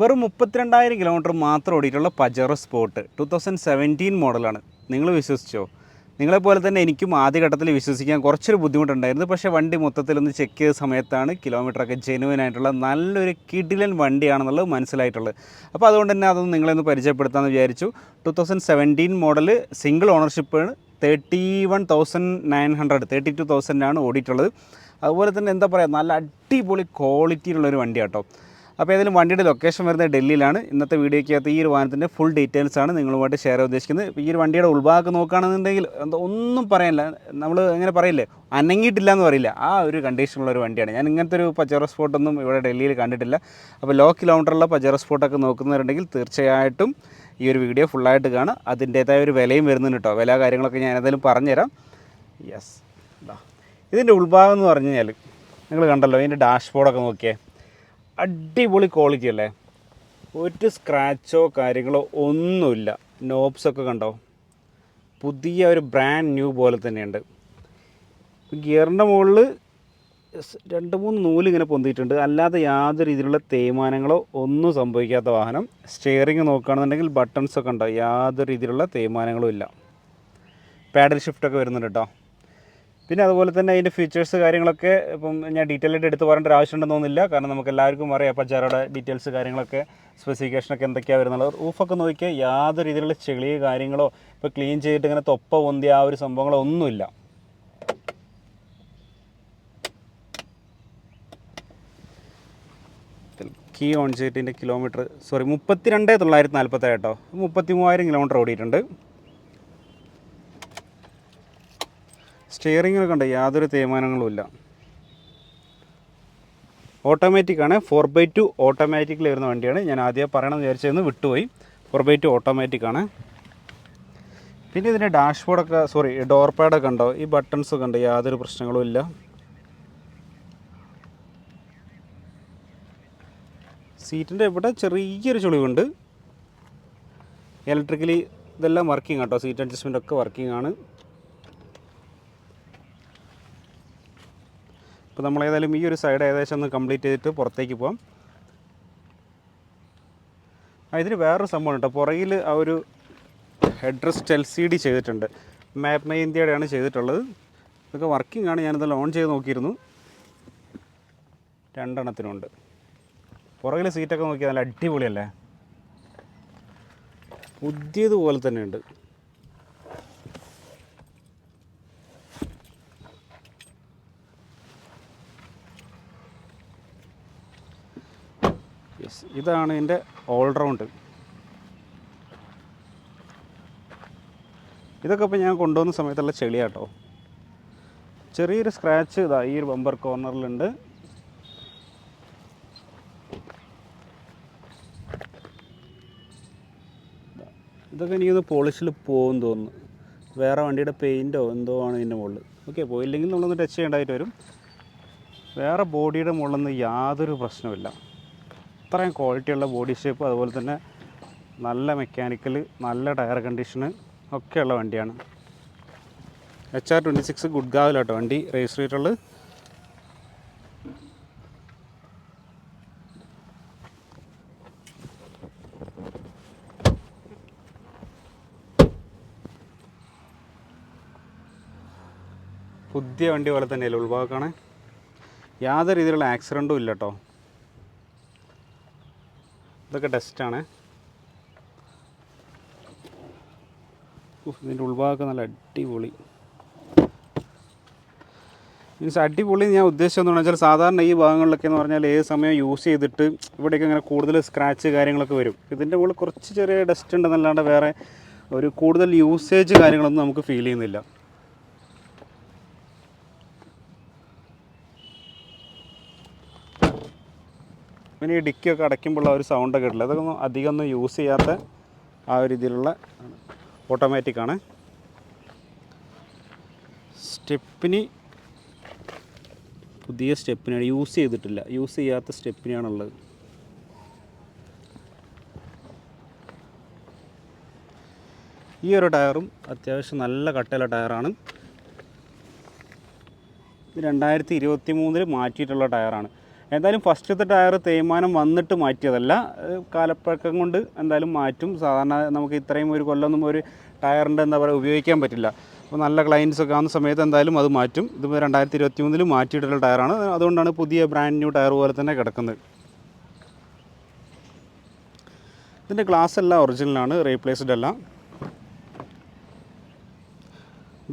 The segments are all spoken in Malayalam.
വെറും മുപ്പത്തിരണ്ടായിരം കിലോമീറ്റർ മാത്രം ഓടിയിട്ടുള്ള Pajero sport two thousand seventeen മോഡലാണ് നിങ്ങൾ വിശ്വസിച്ചോ? നിങ്ങളെപ്പോലെ തന്നെ എനിക്കും ആദ്യഘട്ടത്തിൽ വിശ്വസിക്കാൻ കുറച്ചൊരു ബുദ്ധിമുട്ടുണ്ടായിരുന്നു. പക്ഷേ വണ്ടി മൊത്തത്തിൽ ഒന്ന് ചെക്ക് ചെയ്ത സമയത്താണ് കിലോമീറ്ററൊക്കെ ജെനുവൻ ആയിട്ടുള്ള നല്ലൊരു കിഡിലൻ വണ്ടിയാണെന്നുള്ളത് മനസ്സിലായിട്ടുള്ളത്. അപ്പോൾ അതുകൊണ്ട് തന്നെ അതൊന്ന് നിങ്ങളെന്ന് പരിചയപ്പെടുത്താമെന്ന് വിചാരിച്ചു. Two thousand seventeen model single ഓണർഷിപ്പാണ് thirty one thousand nine hundred thirty two തൗസൻഡാണ് ഓടിയിട്ടുള്ളത്. അതുപോലെ തന്നെ എന്താ പറയുക നല്ല അടിപൊളി ക്വാളിറ്റിയിലുള്ളൊരു വണ്ടിയാട്ടോ. അപ്പോൾ ഏതായാലും വണ്ടിയുടെ ലൊക്കേഷൻ വരുന്നത് ഡൽഹിയിലാണ്. ഇന്നത്തെ വീഡിയോയ്ക്കകത്ത് ഈ ഒരു വാഹനത്തിന്റെ ഫുൾ ഡീറ്റെയിൽസ് ആണ് നിങ്ങളുമായിട്ട് ഷെയർ ഉദ്ദേശിക്കുന്നത്. ഈ ഒരു വണ്ടിയുടെ ഉൾഭാഗം നോക്കുകയാണെന്നുണ്ടെങ്കിൽ ഒന്നും പറയാനില്ല. നമ്മൾ എങ്ങനെ പറയില്ലേ അനങ്ങിയിട്ടില്ല എന്ന് പറയില്ല. ആ ഒരു കണ്ടീഷനുള്ള ഒരു വണ്ടിയാണ്. ഞാൻ ഇങ്ങനത്തെ ഒരു പജറോ സ്പോട്ടൊന്നും ഇവിടെ ഡൽഹിയിൽ കണ്ടിട്ടില്ല. അപ്പോൾ ലോ കിലോമീറ്ററുള്ള പജറോ സ്പോട്ടൊക്കെ നോക്കുന്നവരുണ്ടെങ്കിൽ തീർച്ചയായിട്ടും ഈ ഒരു വീഡിയോ ഫുള്ളായിട്ട് കാണുക. അതിന്റേതായ ഒരു വിലയും വരുന്നുണ്ട് കേട്ടോ. വില കാര്യങ്ങളൊക്കെ ഞാൻ എന്തായാലും പറഞ്ഞുതരാം. യെസ് ഇതിന്റെ ഉൾഭാഗം എന്ന് പറഞ്ഞു കഴിഞ്ഞാൽ നിങ്ങൾ കണ്ടല്ലോ ഇതിന്റെ ഡാഷ്ബോർഡൊക്കെ നോക്കിയേ. അടിപൊളി ക്വാളിറ്റി അല്ലേ? ഒരു സ്ക്രാച്ചോ കാര്യങ്ങളോ ഒന്നുമില്ല. നോബ്സൊക്കെ കണ്ടോ? പുതിയ ഒരു ബ്രാൻഡ് ന്യൂ പോലെ തന്നെയുണ്ട്. ഗിയറിന്റെ മുകളിൽ രണ്ട് മൂന്ന് നൂൽ ഇങ്ങനെ പൊന്തിയിട്ടുണ്ട്. അല്ലാതെ യാതൊരു രീതിയിലുള്ള തേയ്മാനങ്ങളോ ഒന്നും സംഭവിക്കാത്ത വാഹനം. സ്റ്റിയറിംഗ് നോക്കുകയാണെന്നുണ്ടെങ്കിൽ ബട്ടൺസൊക്കെ ഉണ്ടോ? യാതൊരു രീതിയിലുള്ള തേയ്മാനങ്ങളും ഇല്ല. പാഡൽ ഷിഫ്റ്റൊക്കെ വരുന്നുണ്ട് കേട്ടോ പിന്നെ അതുപോലെ തന്നെ അതിന്റെ ഫീച്ചേഴ്സ് കാര്യങ്ങളൊക്കെ ഇപ്പം ഞാൻ ഡീറ്റെയിൽ ആയിട്ട് എടുത്ത് പറയേണ്ട ഒരു ആവശ്യമുണ്ടെന്ന് തോന്നുന്നില്ല. കാരണം നമുക്ക് എല്ലാവർക്കും അറിയാം പച്ചാറയുടെ ഡീറ്റെയിൽസ് കാര്യങ്ങളൊക്കെ സ്പെസിഫിക്കേഷനൊക്കെ എന്തൊക്കെയാണ് വരുന്നുള്ളത് റൂഫൊക്കെ നോക്കിയാൽ യാതൊരു രീതിയിലുള്ള ചെളി കാര്യങ്ങളോ ഇപ്പോൾ ക്ലീൻ ചെയ്തിട്ട് ഇങ്ങനെ തൊപ്പ പൊന്തിയ ആ ഒരു സംഭവങ്ങളോ ഒന്നുമില്ല. കീ ഓൺ ചെയ്തിട്ട് കിലോമീറ്റർ സോറി മുപ്പത്തി രണ്ട് തൊള്ളായിരത്തി നാൽപ്പത്തേഴ് കേട്ടോ. മുപ്പത്തി മൂവായിരം കിലോമീറ്റർ ഓടിയിട്ടുണ്ട്. സ്റ്റിയറിങ്ങിനൊക്കെ കണ്ട? യാതൊരു തീരുമാനങ്ങളുമില്ല ഇല്ല. ഓട്ടോമാറ്റിക് ആണ്. ഫോർ ബൈ ടു ഓട്ടോമാറ്റിക്കിൽ വരുന്ന വണ്ടിയാണ്. ഞാൻ ആദ്യം പറയണമെന്ന് വിചാരിച്ചതെന്ന് വിട്ടുപോയി. ഫോർ ബൈ ടു ഓട്ടോമാറ്റിക് ആണ്. പിന്നെ ഇതിന്റെ ഡാഷ്ബോർഡൊക്കെ സോറി ഡോർ പാഡൊക്കെ ഉണ്ടോ ഈ ബട്ടൺസ് ഒക്കെ ഉണ്ട് യാതൊരു പ്രശ്നങ്ങളും ഇല്ല. സീറ്റിന്റെ ഇവിടെ ചെറിയൊരു ചുളിവുണ്ട്. ഇലക്ട്രിക്കലി ഇതെല്ലാം വർക്കിംഗ് കേട്ടോ സീറ്റ് അഡ്ജസ്റ്റ്മെന്റ് ഒക്കെ വർക്കിംഗ് ആണ്. ഇപ്പോൾ നമ്മൾ ഏതായാലും ഈ ഒരു സൈഡ് ഏകദേശം ഒന്ന് കംപ്ലീറ്റ് ചെയ്തിട്ട് പുറത്തേക്ക് പോകാം ഇതിന് വേറൊരു സംഭവം കേട്ടോ. പുറകിൽ ആ ഒരു ഹെഡ്രസ്റ്റ് എൽ സി ഡി ചെയ്തിട്ടുണ്ട്. മാപ്പ് മൈ ഇന്ത്യയുടെയാണ് ചെയ്തിട്ടുള്ളത്. ഇതൊക്കെ വർക്കിംഗ് ആണ്. ഞാനിതെല്ലാം ഓൺ ചെയ്ത് നോക്കിയിരുന്നു. രണ്ടെണ്ണത്തിനുണ്ട്. പുറകിൽ സീറ്റൊക്കെ നോക്കിയാൽ നല്ല അടിപൊളിയല്ലേ? പുതിയതുപോലെ തന്നെയുണ്ട് യെസ് ഇതാണ് ഇതിന്റെ ഓൾറൗണ്ട്. ഇതൊക്കെ ഇപ്പോൾ ഞാൻ കൊണ്ടുവന്ന സമയത്തുള്ള ചെളിയാട്ടോ. ചെറിയൊരു സ്ക്രാച്ച് ഇതാ ഈ ഒരു ബമ്പർ കോർണറിലുണ്ട് ഇതൊക്കെ എനിക്കൊന്ന് പോളിഷിൽ പോകും തോന്നുന്നു. വേറെ വണ്ടിയുടെ പെയിന്റോ എന്തോ ആണ് ഇതിന്റെ മുകളിൽ. ഓക്കെ പോയില്ലെങ്കിൽ നമ്മളൊന്ന് ടച്ച് ചെയ്യേണ്ടതായിട്ട് വരും. വേറെ ബോഡിയുടെ മുകളിൽ നിന്ന് യാതൊരു പ്രശ്നമില്ല അത്രയും ക്വാളിറ്റിയുള്ള ബോഡി ഷേപ്പ് അതുപോലെ തന്നെ നല്ല മെക്കാനിക്കൽ നല്ല ടയർ കണ്ടീഷന് ഒക്കെയുള്ള വണ്ടിയാണ്. എച്ച് ആർ ട്വന്റി സിക്സ് ഗുഡ്ഗാവിലാട്ടോ വണ്ടി രജിസ്റ്റർ ചെയ്തിട്ടുള്ളത്. പുതിയ വണ്ടി പോലെ തന്നെയല്ലേ ഉൾഭാഗമാണ് യാതൊരു രീതിയിലുള്ള ആക്സിഡന്റും ഇല്ല കേട്ടോ ഇതൊക്കെ ടെസ്റ്റാണ് ഇതിന്റെ ഉൾഭാഗമൊക്കെ നല്ല അടിപൊളി. മീൻസ് അടിപൊളി ഞാൻ ഉദ്ദേശിച്ചതെന്ന് വെച്ചാൽ സാധാരണ ഈ ഭാഗങ്ങളിലൊക്കെ എന്ന് പറഞ്ഞാൽ ഏത് സമയം യൂസ് ചെയ്തിട്ട് ഇവിടെയൊക്കെ ഇങ്ങനെ കൂടുതൽ സ്ക്രാച്ച് കാര്യങ്ങളൊക്കെ വരും. ഇതിന്റെ മുകളിൽ കുറച്ച് ചെറിയ ഡസ്റ്റ് ഉണ്ടെന്നല്ലാണ്ട് വേറെ ഒരു കൂടുതൽ യൂസേജ് കാര്യങ്ങളൊന്നും നമുക്ക് ഫീൽ ചെയ്യുന്നില്ല. പിന്നെ ഈ ഡിക്കിയൊക്കെ അടയ്ക്കുമ്പോൾ ഒരു സൗണ്ടൊക്കെ ഇട്ടില്ല അതൊക്കെ അധികം ഒന്നും യൂസ് ചെയ്യാത്ത ആ ഒരു രീതിയിലുള്ള ഓട്ടോമാറ്റിക് ആണ്. സ്റ്റെപ്പിനി പുതിയ സ്റ്റെപ്പിനാണ് യൂസ് ചെയ്തിട്ടില്ല. യൂസ് ചെയ്യാത്ത സ്റ്റെപ്പിനാണുള്ളത്. ഈ ഒരു ടയറും അത്യാവശ്യം നല്ല കട്ടയുള്ള ടയറാണ്. ഇത് രണ്ടായിരത്തി ഇരുപത്തി മൂന്നിൽ മാറ്റിയിട്ടുള്ള ടയറാണ്. എന്തായാലും ഫസ്റ്റത്തെ ടയർ തേയ്മാനം വന്നിട്ട് മാറ്റിയതല്ല. കാലപ്പഴക്കം കൊണ്ട് എന്തായാലും മാറ്റും. സാധാരണ നമുക്ക് ഇത്രയും ഒരു കൊല്ലമൊന്നും ഒരു ടയറിന്റെ എന്താ പറയുക ഉപയോഗിക്കാൻ പറ്റില്ല. അപ്പോൾ നല്ല ക്ലയൻസ് ഒക്കെ ആവുന്ന സമയത്ത് എന്തായാലും അത് മാറ്റും. ഇത് രണ്ടായിരത്തി ഇരുപത്തി മൂന്നിൽ മാറ്റിയിട്ടുള്ള ടയറാണ്. അതുകൊണ്ടാണ് പുതിയ ബ്രാൻഡ് ന്യൂ ടയർ പോലെ തന്നെ കിടക്കുന്നത്. ഇതിന്റെ ഗ്ലാസ് എല്ലാം ഒറിജിനലാണ് റീപ്ലേസ്ഡ് അല്ല.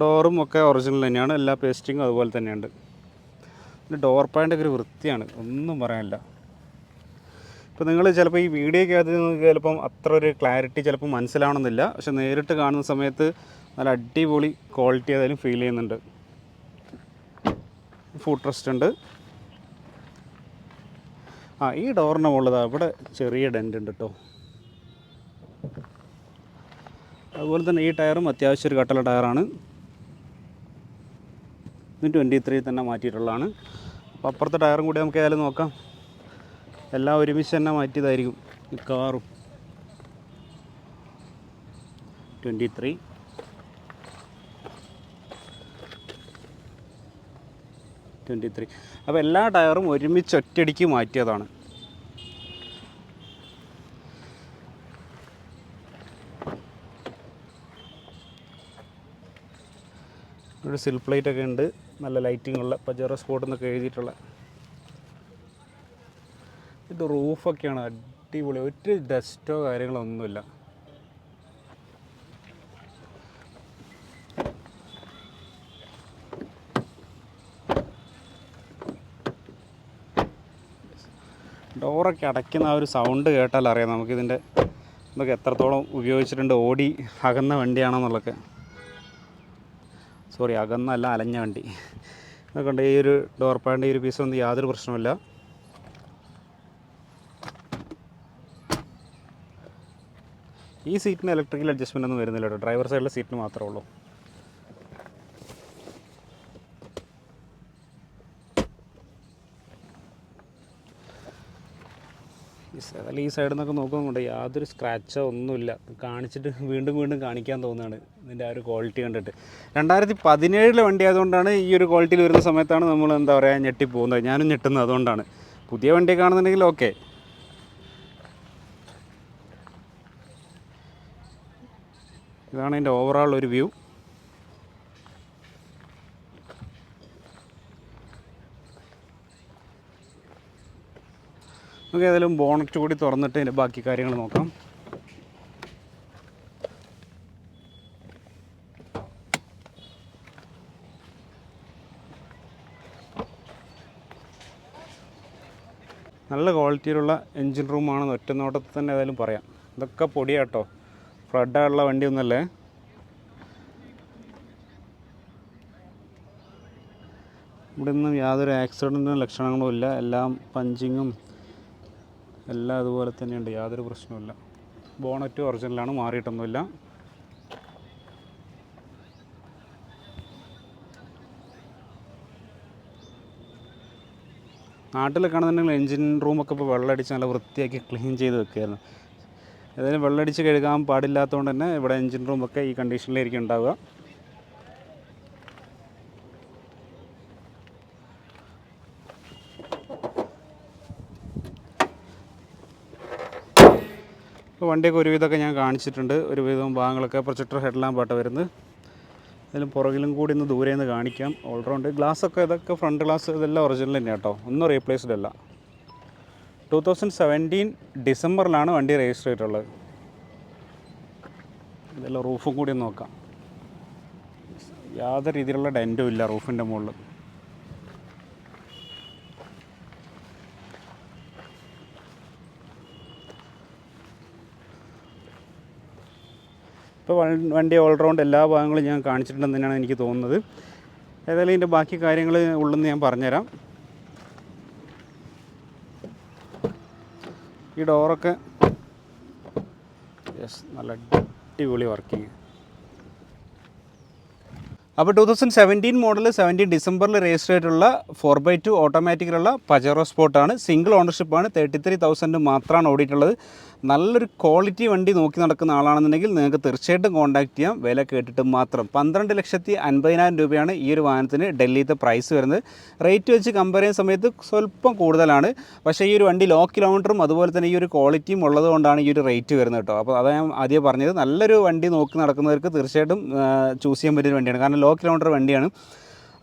ഡോറും ഒക്കെ ഒറിജിനൽ തന്നെയാണ്. എല്ലാ പേസ്റ്റിങ്ങും അതുപോലെ തന്നെയുണ്ട്. പിന്നെ ഡോർ പാന്റെ ഒരു വൃത്തിയാണ്. ഒന്നും പറയാനില്ല. ഇപ്പോൾ നിങ്ങൾ ചിലപ്പോൾ ഈ വീഡിയോ വീഡിയോയ്ക്കകത്ത് നിങ്ങൾക്ക് ചിലപ്പം അത്ര ഒരു ക്ലാരിറ്റി ചിലപ്പോൾ മനസ്സിലാവണമെന്നില്ല. പക്ഷെ നേരിട്ട് കാണുന്ന സമയത്ത് നല്ല അടിപൊളി ക്വാളിറ്റി ഏതായാലും ഫീൽ ചെയ്യുന്നുണ്ട്. ഫുഡ് റെസ്റ്റ് ഉണ്ട്. ആ ഈ ഡോറിന്റെ മുകളിൽ ഇവിടെ ചെറിയ ഡെന്റ് ഉണ്ട് കേട്ടോ അതുപോലെ തന്നെ ഈ ടയറും അത്യാവശ്യം ഒരു കട്ടല ടയറാണ്. ഇത് ട്വന്റി ത്രീ തന്നെ മാറ്റിയിട്ടുള്ളതാണ്. അപ്പോൾ അപ്പുറത്തെ ടയറും കൂടി നമുക്ക് ഏതായാലും നോക്കാം. എല്ലാം ഒരുമിച്ച് തന്നെ മാറ്റിയതായിരിക്കും മിക്കവാറും. ട്വന്റി ത്രീ ട്വന്റി ത്രീ അപ്പോൾ എല്ലാ ടയറും ഒരുമിച്ച് ഒറ്റയടിക്ക് മാറ്റിയതാണ്. ഒരു സിൽ പ്ലേറ്റ് ഒക്കെ ഉണ്ട്. നല്ല ലൈറ്റിംഗ് ഉള്ള പജറോ സ്പോട്ട് എന്നൊക്കെ എഴുതിയിട്ടുള്ള. ഇത് റൂഫൊക്കെയാണ് അടിപൊളി. ഒരു ഡസ്റ്റോ കാര്യങ്ങളോ ഒന്നുമില്ല. ഡോറൊക്കെ അടയ്ക്കുന്ന ആ ഒരു സൗണ്ട് കേട്ടാൽ അറിയാം നമുക്കിതിന്റെ നമുക്ക് എത്രത്തോളം ഉപയോഗിച്ചിട്ടുണ്ട് ഓടി അകന്ന വണ്ടിയാണെന്നുള്ളതൊക്കെ സോറി അകന്നല്ല അലഞ്ഞ വണ്ടി. കണ്ട ഈ ഒരു ഡോർ പാന്റെ ഈ ഒരു പീസ് ഒന്നും യാതൊരു പ്രശ്നമില്ല ഈ സീറ്റിന് ഇലക്ട്രിക്കൽ അഡ്ജസ്റ്റ്മെന്റ് ഒന്നും വരുന്നില്ല കേട്ടോ. ഡ്രൈവർ സൈഡിലെ സീറ്റിന് മാത്രമേ ഉള്ളൂ. ഈ അല്ല ഈ സൈഡിൽ നിന്നൊക്കെ നോക്കുന്നുണ്ട് യാതൊരു സ്ക്രാച്ചോ ഒന്നുമില്ല. കാണിച്ചിട്ട് വീണ്ടും വീണ്ടും കാണിക്കാൻ തോന്നുകയാണ് ഇതിന്റെ ആ ഒരു ക്വാളിറ്റി കണ്ടിട്ട്. രണ്ടായിരത്തി പതിനേഴിലെ വണ്ടി ആയതുകൊണ്ടാണ് ഈ ഒരു ക്വാളിറ്റിയിൽ വരുന്ന സമയത്താണ് നമ്മൾ എന്താ പറയുക ഞെട്ടിപ്പോകുന്നത് ഞാനും ഞെട്ടുന്നത് അതുകൊണ്ടാണ്. പുതിയ വണ്ടി കാണുന്നുണ്ടെങ്കിൽ ഓക്കെ ഇതാണ് എന്റെ ഓവറോൾ ഒരു വ്യൂ നമുക്ക് ഏതായാലും ബോണറ്റ് കൂടി തുറന്നിട്ട് അതിന്റെ ബാക്കി കാര്യങ്ങൾ നോക്കാം. നല്ല ക്വാളിറ്റിയിലുള്ള എൻജിൻ റൂമാണെന്ന് ഒറ്റ നോട്ടത്തിൽ തന്നെ ഏതായാലും പറയാം. ഇതൊക്കെ പൊടിയാട്ടോ. ഫ്ലഡായുള്ള വണ്ടിയൊന്നുമല്ലേ ഇവിടെ ഒന്നും യാതൊരു ആക്സിഡന്റിനും ലക്ഷണങ്ങളും ഇല്ല. എല്ലാം പഞ്ചിങ്ങും എല്ലാം അതുപോലെ തന്നെയുണ്ട് യാതൊരു പ്രശ്നവുമില്ല. ബോണറ്റ് ഒറിജിനലാണ് മാറിയിട്ടൊന്നുമില്ല. നാട്ടിലൊക്കെ ആണെന്നുണ്ടെങ്കിൽ എൻജിൻ റൂമൊക്കെ ഇപ്പോൾ വെള്ളമടിച്ച് നല്ല വൃത്തിയാക്കി ക്ലീൻ ചെയ്ത് വെക്കുകയായിരുന്നു. ഏതായാലും വെള്ളമടിച്ച് കഴുകാൻ പാടില്ലാത്തതുകൊണ്ട് തന്നെ ഇവിടെ എൻജിൻ റൂമൊക്കെ ഈ കണ്ടീഷനിലായിരിക്കും ഉണ്ടാവുക. വണ്ടിയൊക്കെ ഒരുവിധമൊക്കെ ഞാൻ കാണിച്ചിട്ടുണ്ട്. ഒരുവിധം ഭാഗങ്ങളൊക്കെ പ്രൊജക്ടർ ഹെഡ് ലാമ്പാട്ട വരുന്നത്. ഇതിലും പുറകിലും കൂടി ഒന്ന് ദൂരെ നിന്ന് കാണിക്കാം. ഓൾറൗണ്ട് ഗ്ലാസ് ഒക്കെ ഇതൊക്കെ ഫ്രണ്ട് ഗ്ലാസ് ഇതെല്ലാം ഒറിജിനൽ തന്നെയാണ് കേട്ടോ ഒന്നും റീപ്ലേസ്ഡ് അല്ല. ടു തൗസൻഡ് സെവന്റീൻ ഡിസംബറിലാണ് വണ്ടി രജിസ്റ്റർ ചെയ്തിട്ടുള്ളത്. ഇതെല്ലാം റൂഫും കൂടി നോക്കാം. യാതൊരു രീതിയിലുള്ള ഡെന്റും ഇല്ല റൂഫിന്റെ മുകളിൽ ഇപ്പോൾ വണ്ടി ഓൾറൗണ്ട് എല്ലാ ഭാഗങ്ങളും ഞാൻ കാണിച്ചിട്ടുണ്ടെന്ന് തന്നെയാണ് എനിക്ക് തോന്നുന്നത്. ഏതായാലും ഇതിന്റെ ബാക്കി കാര്യങ്ങൾ ഉള്ളെന്ന് ഞാൻ പറഞ്ഞുതരാം. ഈ ഡോറൊക്കെ യെസ് നല്ല അടിപൊളി വർക്കിംഗ് അപ്പോൾ two thousand seventeen model seventeen ഡിസംബറിൽ രജിസ്റ്റർ ചെയ്തിട്ടുള്ള ഫോർ ബൈ ടു ഓട്ടോമാറ്റിക്കിലുള്ള പജറോ സ്പോട്ടാണ് സിംഗിൾ ഓണർഷിപ്പാണ് തേർട്ടി ത്രീ തൗസൻഡ് മാത്രമാണ് ഓടിയിട്ടുള്ളത്. നല്ലൊരു ക്വാളിറ്റി വണ്ടി നോക്കി നടക്കുന്ന ആളാണെന്നുണ്ടെങ്കിൽ നിങ്ങൾക്ക് തീർച്ചയായിട്ടും കോൺടാക്ട് ചെയ്യാം. വില കേട്ടിട്ട് മാത്രം. പന്ത്രണ്ട് ലക്ഷത്തി അൻപതിനായിരം രൂപയാണ് ഈ ഒരു വാഹനത്തിന് ഡൽഹിയിലത്തെ പ്രൈസ് വരുന്നത്. റേറ്റ് വെച്ച് കമ്പയർ ചെയ്യുന്ന സമയത്ത് സ്വല്പം കൂടുതലാണ്. പക്ഷേ ഈ ഒരു വണ്ടി ലോ കിലോമീറ്ററും അതുപോലെ തന്നെ ഈ ഒരു ക്വാളിറ്റിയും ഉള്ളതുകൊണ്ടാണ് ഈ ഒരു റേറ്റ് വരുന്നത് കേട്ടോ. അപ്പോൾ അതാണ് ഞാൻ ആദ്യം പറഞ്ഞത്. നല്ലൊരു വണ്ടി നോക്കി നടക്കുന്നവർക്ക് തീർച്ചയായിട്ടും ചൂസ് ചെയ്യാൻ പറ്റിയ വണ്ടിയാണ്. കാരണം ലോ കിലോമീറ്റർ വണ്ടിയാണ്.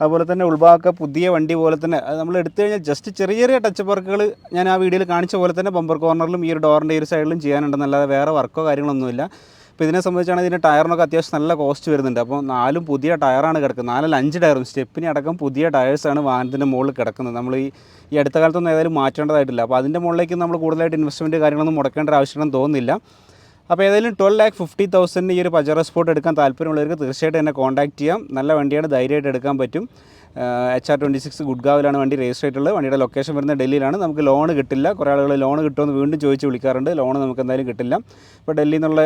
അതുപോലെ തന്നെ ഉൾഭാഗമൊക്കെ പുതിയ വണ്ടി പോലെ തന്നെ അത് നമ്മൾ എടുത്തു കഴിഞ്ഞാൽ ജസ്റ്റ് ചെറിയ ചെറിയ ടച്ച് വർക്കുകൾ ഞാൻ ആ വീഡിയോയിൽ കാണിച്ച പോലെ തന്നെ ബമ്പർ കോർണറിലും ഈ ഒരു ഡോറിന്റെ ഈ ഒരു സൈഡിലും ചെയ്യാനുണ്ടെന്നല്ലാതെ വേറെ വർക്കോ കാര്യങ്ങളൊന്നുമില്ല. അപ്പോൾ ഇതിനെ സംബന്ധിച്ചാണെങ്കിൽ ഇതിന്റെ ടയറിനൊക്കെ അത്യാവശ്യം നല്ല കോസ്റ്റ് വരുന്നുണ്ട്. അപ്പോൾ നാലും പുതിയ ടയറാണ് കിടക്കുന്നത്. നാലല്ല അഞ്ച് ടയറും സ്റ്റെപ്പിന് അടക്കം പുതിയ ടയേഴ്സാണ് വാഹനത്തിന്റെ മുകളിൽ കിടക്കുന്നത്. നമ്മൾ ഈ ഈ അടുത്ത കാലത്തൊന്നും ഏതായാലും മാറ്റേണ്ടതായിട്ടില്ല. അപ്പോൾ അതിന്റെ മുകളിലേക്ക് നമ്മൾ കൂടുതലായിട്ട് ഇൻവെസ്റ്റ്മെന്റ് കാര്യങ്ങളൊന്നും മുടക്കേണ്ട ഒരു ആവശ്യമുണ്ടെന്ന് തോന്നുന്നില്ല. അപ്പോൾ ഏതായാലും ട്വൽവ് ലാക്ക് ഫിഫ്റ്റി തൗസൻഡിന് ഈ ഒരു പജറ സ്പോട്ട് എടുക്കാൻ താല്പര്യമുള്ളവർക്ക് തീർച്ചയായിട്ടും എന്നെ കോൺടാക്ട് ചെയ്യാം. നല്ല വണ്ടിയാണ് ധൈര്യമായിട്ട് എടുക്കാൻ പറ്റും. എച്ച് ആർ ട്വന്റി സിക്സ് ഗുഡ്ഗാവിലാണ് വണ്ടി രജിസ്റ്റർ ആയിട്ടുള്ളത്. വണ്ടിയുടെ ലൊക്കേഷൻ വരുന്നത് ഡൽഹിയിലാണ്. നമുക്ക് ലോൺ കിട്ടില്ല. കുറേ ആളുകൾ ലോൺ കിട്ടുമെന്ന് വീണ്ടും ചോദിച്ച് വിളിക്കാറുണ്ട്. ലോൺ നമുക്ക് എന്തായാലും കിട്ടില്ല. ഇപ്പോൾ ഡൽഹിയിൽ നിന്നുള്ള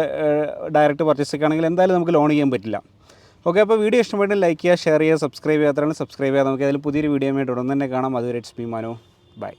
ഡയറക്റ്റ് പർച്ചേസ് ആണെങ്കിൽ എന്തായാലും നമുക്ക് ലോൺ ചെയ്യാൻ പറ്റില്ല. ഓക്കെ അപ്പോൾ വീഡിയോ ഇഷ്ടപ്പെട്ടെങ്കിൽ ലൈക്ക് ചെയ്യുക ഷെയർ ചെയ്യുക സബ്സ്ക്രൈബ് ചെയ്യാത്തതാണ് സബ്സ്ക്രൈബ് ചെയ്യുക നമുക്ക് അതിൽ പുതിയൊരു വീഡിയോ ആയിട്ട് ഉടൻ തന്നെ കാണാം. അതുവരെ ഇറ്റ്സ് മീ മനോ. ബൈ